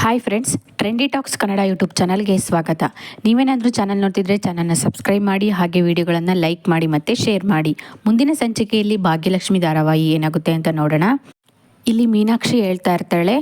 Hi friends trendy talks Kannada YouTube ಚಾನಲ್ಗೆ ಸ್ವಾಗತ. ನೀವೇನಾದರೂ ಚಾನಲ್ ನೋಡ್ತಿದ್ರೆ ಚಾನಲ್ನ ಸಬ್ಸ್ಕ್ರೈಬ್ ಮಾಡಿ, ಹಾಗೆ ವಿಡಿಯೋಗಳನ್ನು ಲೈಕ್ ಮಾಡಿ ಮತ್ತು ಶೇರ್ ಮಾಡಿ. ಮುಂದಿನ ಸಂಚಿಕೆಯಲ್ಲಿ ಭಾಗ್ಯಲಕ್ಷ್ಮಿ ಧಾರಾವಾಹಿ ಏನಾಗುತ್ತೆ ಅಂತ ನೋಡೋಣ. ಇಲ್ಲಿ ಮೀನಾಕ್ಷಿ ಹೇಳ್ತಾ ಇರ್ತಾಳೆ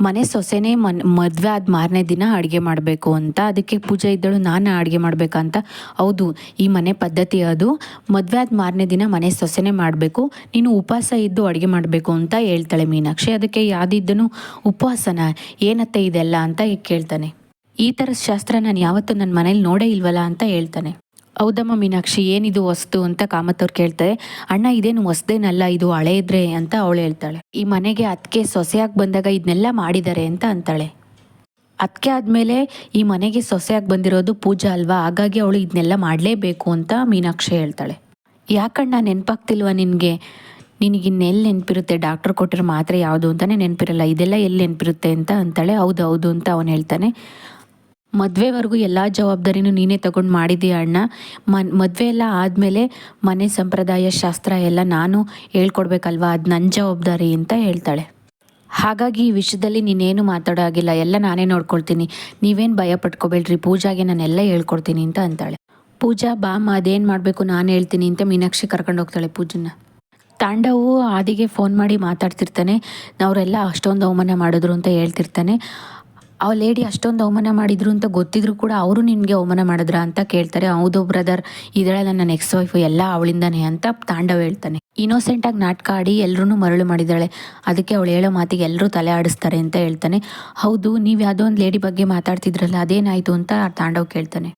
ಮನೆ ಸೊಸೆನೇ ಮನ್, ಮದುವೆ ಆದ ಮಾರನೇ ದಿನ ಅಡುಗೆ ಮಾಡಬೇಕು ಅಂತ, ಅದಕ್ಕೆ ಪೂಜೆ ಇದ್ದಳು ನಾನು ಅಡುಗೆ ಮಾಡಬೇಕಂತ ಹೌದು, ಈ ಮನೆ ಪದ್ಧತಿ ಅದು. ಮದುವೆ ಆದ ಮಾರನೇ ದಿನ ಮನೆ ಸೊಸೆನೇ ಮಾಡಬೇಕು. ನೀನು ಉಪವಾಸ ಇದ್ದು ಅಡುಗೆ ಮಾಡಬೇಕು ಅಂತ ಹೇಳ್ತಾಳೆ ಮೀನಾಕ್ಷಿ. ಅದಕ್ಕೆ ಯಾವುದಿದ್ದನು ಉಪವಾಸನ. ಏನತ್ತೆ ಇದೆಲ್ಲ ಅಂತ ಕೇಳ್ತಾನೆ. ಈ ಥರ ಶಾಸ್ತ್ರ ನಾನು ಯಾವತ್ತೂ ನನ್ನ ಮನೇಲಿ ನೋಡೇ ಇಲ್ವಲ್ಲ ಅಂತ ಹೇಳ್ತಾನೆ. ಹೌದಮ್ಮ ಮೀನಾಕ್ಷಿ, ಏನಿದು ವಸ್ತು ಅಂತ ಕಾಮತ್ತವ್ರು ಕೇಳ್ತಾರೆ. ಅಣ್ಣ, ಇದೇನು ಹೊಸ್ದೇನಲ್ಲ, ಇದು ಹಳೆ ಇದ್ರೆ ಅಂತ ಅವಳು ಹೇಳ್ತಾಳೆ. ಈ ಮನೆಗೆ ಅದಕ್ಕೆ ಸೊಸೆಯಾಗಿ ಬಂದಾಗ ಇದನ್ನೆಲ್ಲ ಮಾಡಿದ್ದಾರೆ ಅಂತ ಅಂತಾಳೆ. ಅದಕ್ಕೆ ಆದಮೇಲೆ ಈ ಮನೆಗೆ ಸೊಸೆಯಾಗಿ ಬಂದಿರೋದು ಪೂಜಾ ಅಲ್ವಾ? ಹಾಗಾಗಿ ಅವಳು ಇದನ್ನೆಲ್ಲ ಮಾಡಲೇಬೇಕು ಅಂತ ಮೀನಾಕ್ಷಿ ಹೇಳ್ತಾಳೆ. ಯಾಕಣ್ಣ, ನೆನಪಾಗ್ತಿಲ್ವಾ ನಿನಗೆ? ನಿನಗಿನ್ನೆಲ್ಲಿ ನೆನಪಿರುತ್ತೆ? ಡಾಕ್ಟರ್ ಕೊಟ್ಟಿರೋ ಮಾತ್ರೆ ಯಾವುದು ಅಂತಲೇ ನೆನಪಿರಲ್ಲ. ಇದೆಲ್ಲ ಎಲ್ಲಿ ನೆನಪಿರುತ್ತೆ ಅಂತ ಅಂತಾಳೆ. ಹೌದು ಹೌದು ಅಂತ ಅವನು ಹೇಳ್ತಾನೆ. ಮದುವೆವರೆಗೂ ಎಲ್ಲ ಜವಾಬ್ದಾರಿನೂ ನೀನೇ ತಗೊಂಡು ಮಾಡಿದ್ದೀಯ ಅಣ್ಣ. ಮನ್, ಮದುವೆ ಎಲ್ಲ ಆದಮೇಲೆ ಮನೆ ಸಂಪ್ರದಾಯ, ಶಾಸ್ತ್ರ ಎಲ್ಲ ನಾನು ಹೇಳ್ಕೊಡ್ಬೇಕಲ್ವಾ? ಅದು ನನ್ನ ಜವಾಬ್ದಾರಿ ಅಂತ ಹೇಳ್ತಾಳೆ. ಹಾಗಾಗಿ ಈ ವಿಷಯದಲ್ಲಿ ನೀನೇನು ಮಾತಾಡೋ ಆಗಿಲ್ಲ ಎಲ್ಲ ನಾನೇ ನೋಡ್ಕೊಳ್ತೀನಿ. ನೀವೇನು ಭಯ ಪಟ್ಕೋಬೇಡ್ರಿ. ಪೂಜಾಗೆ ನಾನೆಲ್ಲ ಹೇಳ್ಕೊಡ್ತೀನಿ ಅಂತ ಅಂತಾಳೆ. ಪೂಜಾ ಬಾಮ್ಮ ಅದೇನು ಮಾಡಬೇಕು ನಾನು ಹೇಳ್ತೀನಿ ಅಂತ ಮೀನಾಕ್ಷಿ ಕರ್ಕೊಂಡು ಹೋಗ್ತಾಳೆ ಪೂಜನ್ನ. ತಾಂಡವು ಆದಿಗೆ ಫೋನ್ ಮಾಡಿ ಮಾತಾಡ್ತಿರ್ತಾನೆ. ಅವರೆಲ್ಲ ಅಷ್ಟೊಂದು ಅವಮಾನ ಮಾಡಿದ್ರು ಅಂತ ಹೇಳ್ತಿರ್ತಾನೆ. ಆ ಲೇಡಿ ಅಷ್ಟೊಂದು ಅವಮಾನ ಮಾಡಿದ್ರು ಅಂತ ಗೊತ್ತಿದ್ರು ಕೂಡ ಅವರು ನಿನಗೆ ಅವಮಾನ ಮಾಡಿದ್ರ ಅಂತ ಕೇಳ್ತಾರೆ. ಹೌದು ಬ್ರದರ್ ಇದಳೆ ನನ್ನ ಎಕ್ಸ್ ವೈಫು ಎಲ್ಲ ಅವಳಿಂದಾನೆ ಅಂತ ತಾಂಡವ್ ಹೇಳ್ತಾನೆ. ಇನ್ನೋಸೆಂಟಾಗಿ ನಾಟಕ ಆಡಿ ಎಲ್ಲರೂ ಮರಳು ಮಾಡಿದ್ದಾಳೆ. ಅದಕ್ಕೆ ಅವಳು ಹೇಳೋ ಮಾತಿಗೆ ಎಲ್ಲರೂ ತಲೆ ಆಡಿಸ್ತಾರೆ ಅಂತ ಹೇಳ್ತಾನೆ. ಹೌದು, ನೀವು ಯಾವುದೋ ಒಂದು ಲೇಡಿ ಬಗ್ಗೆ ಮಾತಾಡ್ತಿದ್ರಲ್ಲ, ಅದೇನಾಯಿತು ಅಂತ ತಾಂಡವ್ ಕೇಳ್ತಾನೆ.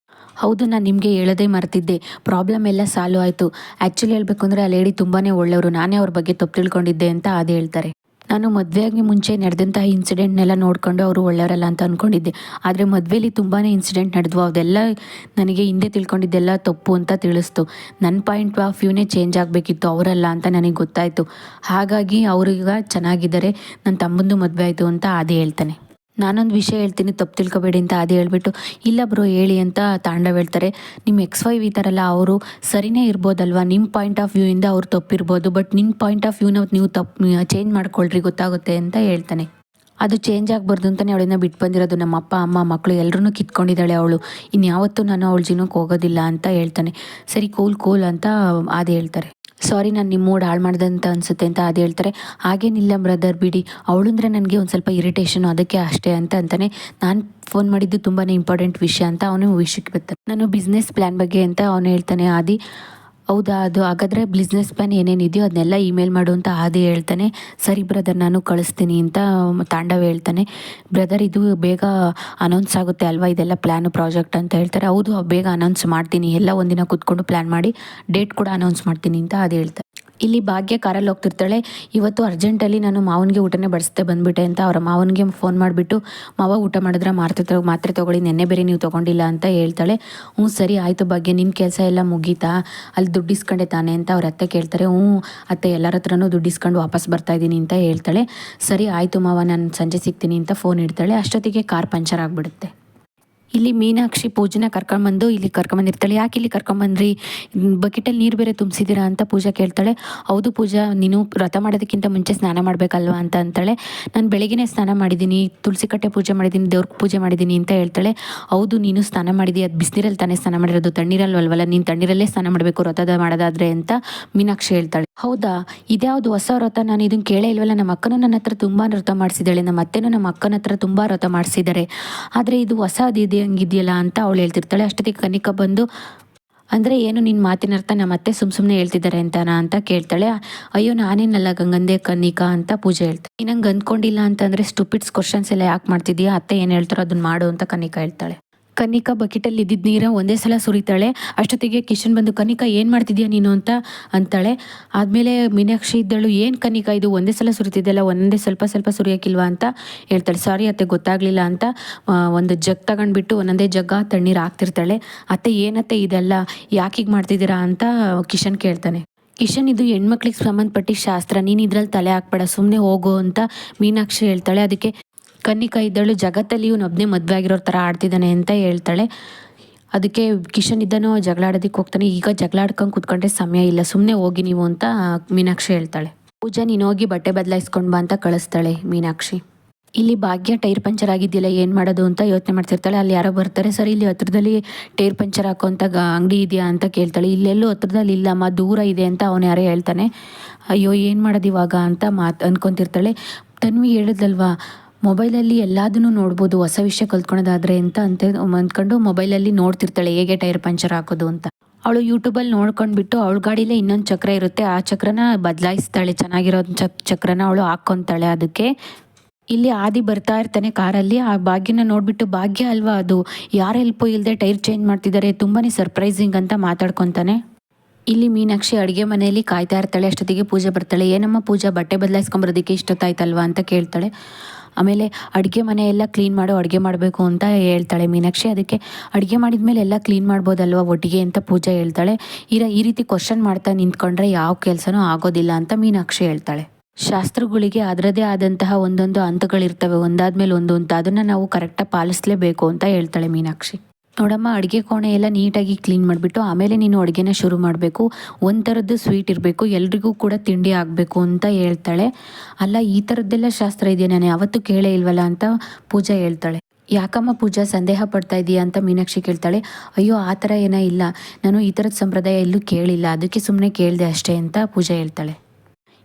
ಹೌದು, ನಾನು ನಿಮಗೆ ಹೇಳದೇ ಮರ್ತಿದ್ದೆ. ಪ್ರಾಬ್ಲಮ್ ಎಲ್ಲ ಸಾಲ್ವ್ ಆಯಿತು. ಆ್ಯಕ್ಚುಲಿ ಹೇಳಬೇಕು ಅಂದರೆ ಆ ಲೇಡಿ ತುಂಬಾ ಒಳ್ಳೆಯವರು. ನಾನೇ ಅವ್ರ ಬಗ್ಗೆ ತಪ್ಪು ತಿಳ್ಕೊಂಡಿದ್ದೆ ಅಂತ ಅದೇ ಹೇಳ್ತಾರೆ. ನಾನು ಮದುವೆಯಾಗಿ ಮುಂಚೆ ನಡೆದಂತಹ ಇನ್ಸಿಡೆಂಟ್ನೆಲ್ಲ ನೋಡಿಕೊಂಡು ಅವರು ಒಳ್ಳೆಯವರಲ್ಲ ಅಂತ ಅಂದ್ಕೊಂಡಿದ್ದೆ ಆದರೆ ಮದುವೆಲಿ ತುಂಬಾ ಇನ್ಸಿಡೆಂಟ್ ನಡೆದ್ವು. ಅದೆಲ್ಲ ನನಗೆ ಹಿಂದೆ ತಿಳ್ಕೊಂಡಿದ್ದೆಲ್ಲ ತಪ್ಪು ಅಂತ ತಿಳಿಸ್ತು. ನನ್ನ ಪಾಯಿಂಟ್ ಆಫ್ ವ್ಯೂನೇ ಚೇಂಜ್ ಆಗಬೇಕಿತ್ತು. ಅವರಲ್ಲ ಅಂತ ನನಗೆ ಗೊತ್ತಾಯಿತು. ಹಾಗಾಗಿ ಅವ್ರೀಗ ಚೆನ್ನಾಗಿದ್ದಾರೆ. ನನ್ನ ತಮ್ಮಂದು ಮದುವೆ ಆಯಿತು ಅಂತ ಅದೇ ಹೇಳ್ತಾನೆ. ನಾನೊಂದು ವಿಷಯ ಹೇಳ್ತೀನಿ, ತಪ್ಪು ತಿಳ್ಕೊಬೇಡಿ ಅಂತ ಅದು ಹೇಳ್ಬಿಟ್ಟು, ಇಲ್ಲ ಬ್ರೋ, ಹೇಳಿ ಅಂತ ತಾಂಡವ್ ಹೇಳ್ತಾರೆ. ನಿಮ್ಮ ಎಕ್ಸ್ ವೈವ್ ಈ ಥರ ಎಲ್ಲ ಅವರು ಸರಿನೇ ಇರ್ಬೋದಲ್ವಾ? ನಿಮ್ಮ ಪಾಯಿಂಟ್ ಆಫ್ ವ್ಯೂಯಿಂದ ಅವ್ರು ತಪ್ಪಿರ್ಬೋದು ಬಟ್ ನಿಮ್ಮ ಪಾಯಿಂಟ್ ಆಫ್ ವ್ಯೂನ ನೀವು ತಪ್ಪು ಚೇಂಜ್ ಮಾಡ್ಕೊಳ್ರಿ, ಗೊತ್ತಾಗುತ್ತೆ ಅಂತ ಹೇಳ್ತಾನೆ. ಅದು ಚೇಂಜ್ ಆಗಬಾರ್ದು ಅಂತಲೇ ಅವಳನ್ನ ಬಿಟ್ಟು ಬಂದಿರೋದು. ನಮ್ಮ ಅಪ್ಪ, ಅಮ್ಮ ಮಕ್ಕಳು ಎಲ್ಲರೂ ಕಿತ್ಕೊಂಡಿದ್ದಾಳೆ ಅವಳು. ಇನ್ಯಾವತ್ತೂ ನಾನು ಅವಳ ಜೀವನಕ್ಕೆ ಹೋಗೋದಿಲ್ಲ ಅಂತ ಹೇಳ್ತಾನೆ. ಸರಿ ಕೂಲ್ ಕೂಲ್ ಅಂತ ಅದೇ ಹೇಳ್ತಾರೆ. ಸಾರಿ ನಾನು ನಿಮ್ಮ ಮೂಡ್ ಹಾಳು ಮಾಡ್ದಂತ ಅನಿಸುತ್ತೆ ಅಂತ ಅದು ಹೇಳ್ತಾರೆ. ಹಾಗೇನಿಲ್ಲ ಬ್ರದರ್ ಬಿಡಿ. ಅವಳಂದ್ರೆ ನನಗೆ ಒಂದು ಸ್ವಲ್ಪ ಇರಿಟೇಷನ್ ಅದಕ್ಕೆ ಅಷ್ಟೇ ಅಂತ ಅಂತಾನೆ ನಾನು ಫೋನ್ ಮಾಡಿದ್ದು ತುಂಬಾ ಇಂಪಾರ್ಟೆಂಟ್ ವಿಷಯ ಅಂತ ಅವನು ವಿಷಯಕ್ಕೆ ಬರ್ತಾನೆ. ನಾನು ಬಿಸ್ನೆಸ್ ಪ್ಲ್ಯಾನ್ ಬಗ್ಗೆ ಅಂತ ಅವನು ಹೇಳ್ತಾನೆ, ಆದಿ ಹೌದಾ, ಅದು ಹಾಗಾದರೆ ಬಿಸ್ನೆಸ್ ಪ್ಲಾನ್ ಏನೇನಿದೆಯೋ ಅದನ್ನೆಲ್ಲ ಇಮೇಲ್ ಮಾಡು ಅಂತ ಆದಿ ಹೇಳ್ತಾನೆ. ಸರಿ ಬ್ರದರ್ ನಾನು ಕಳಿಸ್ತೀನಿ ಅಂತ ತಾಂಡವ್ ಹೇಳ್ತಾನೆ. ಬ್ರದರ್ ಇದು ಬೇಗ ಅನೌನ್ಸ್ ಆಗುತ್ತೆ ಅಲ್ವಾ? ಇದೆಲ್ಲ ಪ್ಲ್ಯಾನು ಪ್ರಾಜೆಕ್ಟ್ ಅಂತ ಹೇಳ್ತಾರೆ. ಹೌದು, ಬೇಗ ಅನೌನ್ಸ್ ಮಾಡ್ತೀನಿ. ಎಲ್ಲ ಒಂದಿನ ಕೂತ್ಕೊಂಡು ಪ್ಲ್ಯಾನ್ ಮಾಡಿ ಡೇಟ್ ಕೂಡ ಅನೌನ್ಸ್ ಮಾಡ್ತೀನಿ ಅಂತ ಅದು ಹೇಳ್ತಾರೆ. ಇಲ್ಲಿ ಭಾಗ್ಯ ಕಾರಲ್ಲಿ ಹೋಗ್ತಿರ್ತಾಳೆ. ಇವತ್ತು ಅರ್ಜೆಂಟಲ್ಲಿ ನಾನು ಮಾವನಿಗೆ ಊಟನೇ ಬಡಿಸ್ದೆ ಬಂದುಬಿಟ್ಟೆ ಅಂತ ಅವರ ಮಾವನಿಗೆ ಫೋನ್ ಮಾಡಿಬಿಟ್ಟು, ಮಾವ ಊಟ ಮಾಡಿದ್ರೆ ಮಾತ್ರೆ ತಗೋ ಮಾತ್ರೆ ತೊಗೊಳ್ಳಿ, ನೆನ್ನೆ ಬೇರೆ ನೀವು ತೊಗೊಂಡಿಲ್ಲ ಅಂತ ಹೇಳ್ತಾಳೆ. ಹ್ಞೂ, ಸರಿ ಆಯಿತು ಭಾಗ್ಯ ನಿನ್ನ ಕೆಲಸ ಎಲ್ಲ ಮುಗೀತಾ? ಅಲ್ಲಿ ದುಡ್ಡು ಇಸ್ಕೊಂಡೆ ತಾನೆ ಅಂತ ಅವ್ರ ಅತ್ತೆ ಕೇಳ್ತಾರೆ. ಹ್ಞೂ, ಅತ್ತೆ ಎಲ್ಲರ ಹತ್ರನೂ ದುಡ್ಡು ಇಸ್ಕೊಂಡು ವಾಪಸ್ ಬರ್ತಾ ಇದ್ದೀನಿ ಅಂತ ಹೇಳ್ತಾಳೆ. ಸರಿ ಆಯಿತು ಮಾವ, ನಾನು ಸಂಜೆ ಸಿಗ್ತೀನಿ ಅಂತ ಫೋನ್ ಇಡ್ತಾಳೆ. ಅಷ್ಟೊತ್ತಿಗೆ ಕಾರ್ ಪಂಚರ್ ಆಗಿಬಿಡುತ್ತೆ. ಇಲ್ಲಿ ಮೀನಾಕ್ಷಿ ಪೂಜೆನ ಕರ್ಕೊಂಡ್ಬಂದು ಇಲ್ಲಿ ಕರ್ಕೊಂಬಂದಿರ್ತಾಳೆ ಯಾಕೆ ಇಲ್ಲಿ ಕರ್ಕೊಂಬಂದ್ರಿ ಬಕೆಟಲ್ಲಿ ನೀರು ಬೇರೆ ತುಂಬಿಸಿದ್ದೀರಾ ಅಂತ ಪೂಜಾ ಕೇಳ್ತಾಳೆ. ಹೌದು ಪೂಜಾ, ನೀನು ವ್ರತ ಮಾಡೋದಕ್ಕಿಂತ ಮುಂಚೆ ಸ್ನಾನ ಮಾಡಬೇಕಲ್ವಾ ಅಂತ ಅಂತಾಳೆ. ನಾನು ಬೆಳಗ್ಗೆನೇ ಸ್ನಾನ ಮಾಡಿದ್ದೀನಿ, ತುಳಸಿ ಕಟ್ಟೆ ಪೂಜೆ ಮಾಡಿದ್ದೀನಿ, ದೇವ್ರಿಗೆ ಪೂಜೆ ಮಾಡಿದ್ದೀನಿ ಅಂತ ಹೇಳ್ತಾಳೆ. ಹೌದು, ನೀನು ಸ್ನಾನ ಮಾಡಿದಿ ಅದು ಬಿಸಿನೀರಲ್ಲಿ ತಾನೇ ಸ್ನಾನ ಮಾಡಿರೋದು. ತಣ್ಣೀರಲ್ವಲ್ವಲ್ಲ ನೀನು ತಣ್ಣೀರಲ್ಲೇ ಸ್ನಾನ ಮಾಡಬೇಕು ವ್ರತದ ಮಾಡೋದಾದ್ರೆ ಅಂತ ಮೀನಾಕ್ಷಿ ಹೇಳ್ತಾಳೆ. ಹೌದಾ? ಇದ್ಯಾವುದು ಹೊಸ ವ್ರತ? ನಾನು ಇದನ್ನು ಕೇಳೇ ಇಲ್ವಲ್ಲ. ನಮ್ಮ ಅಕ್ಕನೂ ನನ್ನ ಹತ್ರ ತುಂಬ ವ್ರತ ಮಾಡಿಸಿದ್ದಾಳೆ. ನಮ್ಮ ಅತ್ತೆನೂ ನಮ್ಮ ಅಕ್ಕನ ಹತ್ರ ತುಂಬ ವ್ರತ ಮಾಡಿಸಿದ್ದಾರೆ. ಆದರೆ ಇದು ಹೊಸದಿದೆ ಹಂಗಿದೆಯಲ್ಲ ಅಂತ ಅವಳು ಹೇಳ್ತಿರ್ತಾಳೆ. ಅಷ್ಟೊತ್ತಿಗೆ ಕನಿಕ ಬಂದು, ಅಂದರೆ ಏನು ನಿನ್ನ ಮಾತಿನ ಅರ್ಥ? ನಮ್ಮ ಅತ್ತೆ ಸುಮ್ಮ ಸುಮ್ಮನೆ ಹೇಳ್ತಿದ್ದಾರೆ ಅಂತಾನ? ಅಂತ ಕೇಳ್ತಾಳೆ. ಅಯ್ಯೋ, ನಾನೇನಲ್ಲ ಗಂಗಂದೆ, ಕನಿಕಾ ಅಂತ ಪೂಜೆ ಹೇಳ್ತಾಳೆ ನೀನಂಗೆ ಅಂದ್ಕೊಂಡಿಲ್ಲ ಅಂತಂದರೆ ಸ್ಟುಪಿಡ್ಸ್ ಕ್ವಶನ್ಸ್ ಎಲ್ಲ ಯಾಕೆ ಮಾಡ್ತಿದ್ದೀಯಾ? ಅತ್ತೆ ಏನು ಹೇಳ್ತಾರೋ ಅದನ್ನ ಮಾಡು ಅಂತ ಕನಿಕಾ ಹೇಳ್ತಾಳೆ. ಕನಿಕಾ ಬಕೆಟಲ್ಲಿ ಇದ್ದಿದ್ದ ನೀರ ಒಂದೇ ಸಲ ಸುರಿತಾಳೆ. ಅಷ್ಟೊತ್ತಿಗೆ ಕಿಶನ್ ಬಂದು, ಕನಿಕಾ, ಏನು ಮಾಡ್ತಿದ್ಯಾ ನೀನು ಅಂತ ಅಂತಾಳೆ. ಆದಮೇಲೆ ಮೀನಾಕ್ಷಿ ಇದ್ದಳು, ಏನು ಕನಿಕಾ, ಇದು ಒಂದೇ ಸಲ ಸುರಿತಿದ್ದೆಲ್ಲ ಒಂದೇ ಸ್ವಲ್ಪ ಸ್ವಲ್ಪ ಸುರಿಯೋಕ್ಕಿಲ್ವಾ ಅಂತ ಹೇಳ್ತಾಳೆ. ಸಾರಿ ಅತ್ತೆ, ಗೊತ್ತಾಗಲಿಲ್ಲ ಅಂತ ಒಂದು ಜಗ್ ತಗೊಂಡ್ಬಿಟ್ಟು ಒಂದೊಂದೇ ಜಗ್ಗ ತಣ್ಣೀರು ಹಾಕ್ತಿರ್ತಾಳೆ. ಅತ್ತೆ ಏನತ್ತೆ ಇದೆಲ್ಲ? ಯಾಕೆ ಮಾಡ್ತಿದ್ದೀರಾ ಅಂತ ಕಿಶನ್ ಕೇಳ್ತಾನೆ. ಕಿಶನ್, ಇದು ಹೆಣ್ಮಕ್ಳಿಗೆ ಸಂಬಂಧಪಟ್ಟ ಶಾಸ್ತ್ರ. ನೀನು ಇದ್ರಲ್ಲಿ ತಲೆ ಹಾಕ್ಬೇಡ ಸುಮ್ಮನೆ ಹೋಗು ಅಂತ ಮೀನಾಕ್ಷಿ ಹೇಳ್ತಾಳೆ. ಅದಕ್ಕೆ ಕನ್ನಿಕಾ ಇದ್ದಳು. ಜಗತ್ತಲ್ಲಿ ಇವನೊಬ್ಬನೇ ಮದುವೆ ಆಗಿರೋ ಥರ ಆಡ್ತಿದ್ದಾನೆ ಅಂತ ಹೇಳ್ತಾಳೆ. ಅದಕ್ಕೆ ಕಿಶನ್ ಇದ್ದನೋ, ಜಗಳಾಡೋದಕ್ಕೆ ಹೋಗ್ತಾನೆ. ಈಗ ಜಗಳಾಡ್ಕೊಂಡು ಕೂತ್ಕೊಂಡ್ರೆ ಸಮಯ ಇಲ್ಲ. ಸುಮ್ಮನೆ ಹೋಗಿ ನೀವು ಅಂತ ಮೀನಾಕ್ಷಿ ಹೇಳ್ತಾಳೆ. ಪೂಜಾ, ನೀನು ಹೋಗಿ ಬಟ್ಟೆ ಬದಲಾಯಿಸ್ಕೊಂಡು ಬಾ ಅಂತ ಕಳಿಸ್ತಾಳೆ ಮೀನಾಕ್ಷಿ. ಇಲ್ಲಿ ಭಾಗ್ಯ ಟೈರ್ ಪಂಚರ್ ಆಗಿದ್ದಿಲ್ಲ ಏನು ಮಾಡೋದು ಅಂತ ಯೋಚನೆ ಮಾಡ್ತಿರ್ತಾಳೆ. ಅಲ್ಲಿ ಯಾರೋ ಬರ್ತಾರೆ. ಸರ್, ಇಲ್ಲಿ ಹತ್ರದಲ್ಲಿ ಟೈರ್ ಪಂಚರ್ ಹಾಕೋಂಥ ಅಂಗಡಿ ಇದೆಯಾ ಅಂತ ಕೇಳ್ತಾಳೆ. ಇಲ್ಲೆಲ್ಲೂ ಹತ್ರದಲ್ಲಿ ಇಲ್ಲಮ್ಮ ದೂರ ಇದೆ ಅಂತ ಅವನು ಯಾರೋ ಹೇಳ್ತಾನೆ. ಅಯ್ಯೋ, ಏನು ಮಾಡೋದು ಇವಾಗ ಅಂತ ಮಾತು ಅಂದ್ಕೊತಿರ್ತಾಳೆ ತನ್ವಿ ಹೇಳಿದ್ಲಲ್ವಾ ಮೊಬೈಲಲ್ಲಿ ಎಲ್ಲದನ್ನು ನೋಡ್ಬೋದು, ಹೊಸ ವಿಷಯ ಕಲ್ತ್ಕೊಳೋದಾದ್ರೆ ಅಂತ ಅಂತ ಅಂದ್ಕೊಂಡು ಮೊಬೈಲಲ್ಲಿ ನೋಡ್ತಿರ್ತಾಳೆ, ಹೇಗೆ ಟೈರ್ ಪಂಚರ್ ಹಾಕೋದು ಅಂತ. ಅವಳು ಯೂಟ್ಯೂಬಲ್ಲಿ ನೋಡ್ಕೊಂಡ್ಬಿಟ್ಟು ಅವಳ ಗಾಡಿಲೇ ಇನ್ನೊಂದು ಚಕ್ರ ಇರುತ್ತೆ, ಆ ಚಕ್ರನ ಬದಲಾಯಿಸ್ತಾಳೆ, ಚೆನ್ನಾಗಿರೋ ಚಕ್, ಚಕ್ರನ ಅವಳು ಹಾಕ್ಕೊತಾಳೆ ಅದಕ್ಕೆ. ಇಲ್ಲಿ ಆದಿ ಬರ್ತಾ ಇರ್ತಾನೆ ಕಾರಲ್ಲಿ, ಆ ಭಾಗ್ಯನ ನೋಡ್ಬಿಟ್ಟು, ಭಾಗ್ಯ ಅಲ್ವಾ ಅದು? ಯಾರ ಹೆಲ್ಪು ಇಲ್ಲದೆ ಟೈರ್ ಚೇಂಜ್ ಮಾಡ್ತಿದ್ದಾರೆ ತುಂಬಾ ಸರ್ಪ್ರೈಸಿಂಗ್ ಅಂತ ಮಾತಾಡ್ಕೊತಾನೆ. ಇಲ್ಲಿ ಮೀನಾಕ್ಷಿ ಅಡುಗೆ ಮನೆಯಲ್ಲಿ ಕಾಯ್ತಾ ಇರ್ತಾಳೆ, ಅಷ್ಟೊತ್ತಿಗೆ ಪೂಜೆ ಬರ್ತಾಳೆ, ಏನಮ್ಮ ಪೂಜಾ, ಬಟ್ಟೆ ಬದಲಾಯಿಸ್ಕೊಂಬರೋದಕ್ಕೆ ಇಷ್ಟೊತ್ತಾಯ್ತಲ್ವಾ? ಅಂತ ಕೇಳ್ತಾಳೆ. ಆಮೇಲೆ ಅಡುಗೆ ಮನೆ ಎಲ್ಲ ಕ್ಲೀನ್ ಮಾಡೋ ಅಡುಗೆ ಮಾಡಬೇಕು ಅಂತ ಹೇಳ್ತಾಳೆ ಮೀನಾಕ್ಷಿ. ಅದಕ್ಕೆ ಅಡುಗೆ ಮಾಡಿದ್ಮೇಲೆ ಎಲ್ಲ ಕ್ಲೀನ್ ಮಾಡ್ಬೋದಲ್ವ ಒಟ್ಟಿಗೆ ಅಂತ ಪೂಜಾ ಹೇಳ್ತಾಳೆ. ಈರ ಈ ರೀತಿ ಕ್ವಶನ್ ಮಾಡ್ತಾ ನಿಂತ್ಕೊಂಡ್ರೆ ಯಾವ ಕೆಲಸನೂ ಆಗೋದಿಲ್ಲ ಅಂತ ಮೀನಾಕ್ಷಿ ಹೇಳ್ತಾಳೆ. ಶಾಸ್ತ್ರಗಳಿಗೆ ಅದರದೇ ಆದಂತಹ ಒಂದೊಂದು ಹಂತಗಳಿರ್ತವೆ. ಒಂದಾದ್ಮೇಲೆ ಒಂದು ಅಂತ. ಅದನ್ನು ನಾವು ಕರೆಕ್ಟಾಗಿ ಪಾಲಿಸಲೇಬೇಕು ಅಂತ ಹೇಳ್ತಾಳೆ ಮೀನಾಕ್ಷಿ. ನೋಡಮ್ಮ, ಅಡುಗೆ ಕೋಣೆ ಎಲ್ಲ ನೀಟಾಗಿ ಕ್ಲೀನ್ ಮಾಡಿಬಿಟ್ಟು ಆಮೇಲೆ ನೀನು ಅಡುಗೆನ ಶುರು ಮಾಡಬೇಕು. ಒಂಥರದ್ದು ಸ್ವೀಟ್ ಇರಬೇಕು, ಎಲ್ರಿಗೂ ಕೂಡ ತಿಂಡಿ ಆಗಬೇಕು ಅಂತ ಹೇಳ್ತಾಳೆ. ಅಲ್ಲ, ಈ ಥರದ್ದೆಲ್ಲ ಶಾಸ್ತ್ರ ಇದೆಯಾ ನಾನು? ಯಾವತ್ತೂ ಕೇಳೇ ಇಲ್ವಲ್ಲ ಅಂತ ಪೂಜಾ ಹೇಳ್ತಾಳೆ. ಯಾಕಮ್ಮ ಪೂಜಾ, ಸಂದೇಹ ಪಡ್ತಾ ಇದೆಯಾ ಅಂತ ಮೀನಾಕ್ಷಿ ಕೇಳ್ತಾಳೆ. ಅಯ್ಯೋ, ಆ ಥರ ಏನೋ ಇಲ್ಲ. ನಾನು ಈ ಥರದ ಸಂಪ್ರದಾಯ ಎಲ್ಲೂ ಕೇಳಿಲ್ಲ. ಅದಕ್ಕೆ ಸುಮ್ಮನೆ ಕೇಳಿದೆ ಅಷ್ಟೇ ಅಂತ ಪೂಜಾ ಹೇಳ್ತಾಳೆ.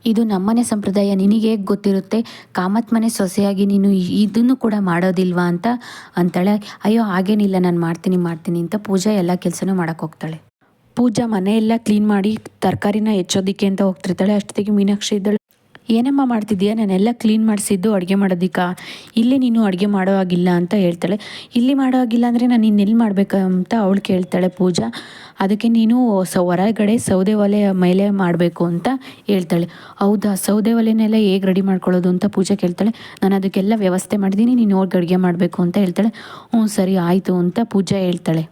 ಇದು ನಮ್ಮನೆ ಸಂಪ್ರದಾಯ, ನಿನಗೆ ಹೇಗೆ ಗೊತ್ತಿರುತ್ತೆ. ಕಾಮತ್ ಮನೆ ಸೊಸೆಯಾಗಿ ನೀನು ಇದನ್ನು ಕೂಡ ಮಾಡೋದಿಲ್ವಾ ಅಂತ ಅಂತಾಳೆ. ಅಯ್ಯೋ, ಹಾಗೇನಿಲ್ಲ, ನಾನು ಮಾಡ್ತೀನಿ ಮಾಡ್ತೀನಿ ಅಂತ ಪೂಜಾ ಎಲ್ಲ ಕೆಲಸನೂ ಮಾಡೋಕೆ ಹೋಗ್ತಾಳೆ. ಪೂಜಾ ಮನೆಯೆಲ್ಲ ಕ್ಲೀನ್ ಮಾಡಿ ತರಕಾರಿನ ಹೆಚ್ಚೋದಿಕ್ಕೆ ಅಂತ ಹೋಗ್ತಿರ್ತಾಳೆ. ಅಷ್ಟೊತ್ತಿಗೆ ಮೀನಾಕ್ಷಿ ಇದ್ದಳು. ಏನಮ್ಮ ಮಾಡ್ತಿದ್ದೀಯ? ನಾನೆಲ್ಲ ಕ್ಲೀನ್ ಮಾಡಿಸಿದ್ದು ಅಡುಗೆ ಮಾಡೋದಿಕ್ಕ ಇಲ್ಲಿ ನೀನು ಅಡುಗೆ ಮಾಡೋ ಹಾಗಿಲ್ಲ ಅಂತ ಹೇಳ್ತಾಳೆ. ಇಲ್ಲಿ ಮಾಡೋ ಹಾಗಿಲ್ಲ ಅಂದರೆ ನಾನು ಇನ್ನೆಲ್ಲಿ ಮಾಡಬೇಕಂತ ಅವಳು ಕೇಳ್ತಾಳೆ ಪೂಜಾ. ಅದಕ್ಕೆ ನೀನು ಸ ಹೊರಗಡೆ ಸೌದೆ ಒಲೆ ಮೇಲೆ ಮಾಡಬೇಕು ಅಂತ ಹೇಳ್ತಾಳೆ. ಹೌದಾ? ಸೌದೆ ಒಲೆನೆಲ್ಲ ಹೇಗೆ ರೆಡಿ ಮಾಡ್ಕೊಳ್ಳೋದು ಅಂತ ಪೂಜೆ ಕೇಳ್ತಾಳೆ. ನಾನು ಅದಕ್ಕೆಲ್ಲ ವ್ಯವಸ್ಥೆ ಮಾಡಿದ್ದೀನಿ ನೀನು ಹೋಗಿ ಅಡುಗೆ ಮಾಡಬೇಕು ಅಂತ ಹೇಳ್ತಾಳೆ. ಹ್ಞೂ ಸರಿ, ಆಯಿತು ಅಂತ ಪೂಜಾ ಹೇಳ್ತಾಳೆ.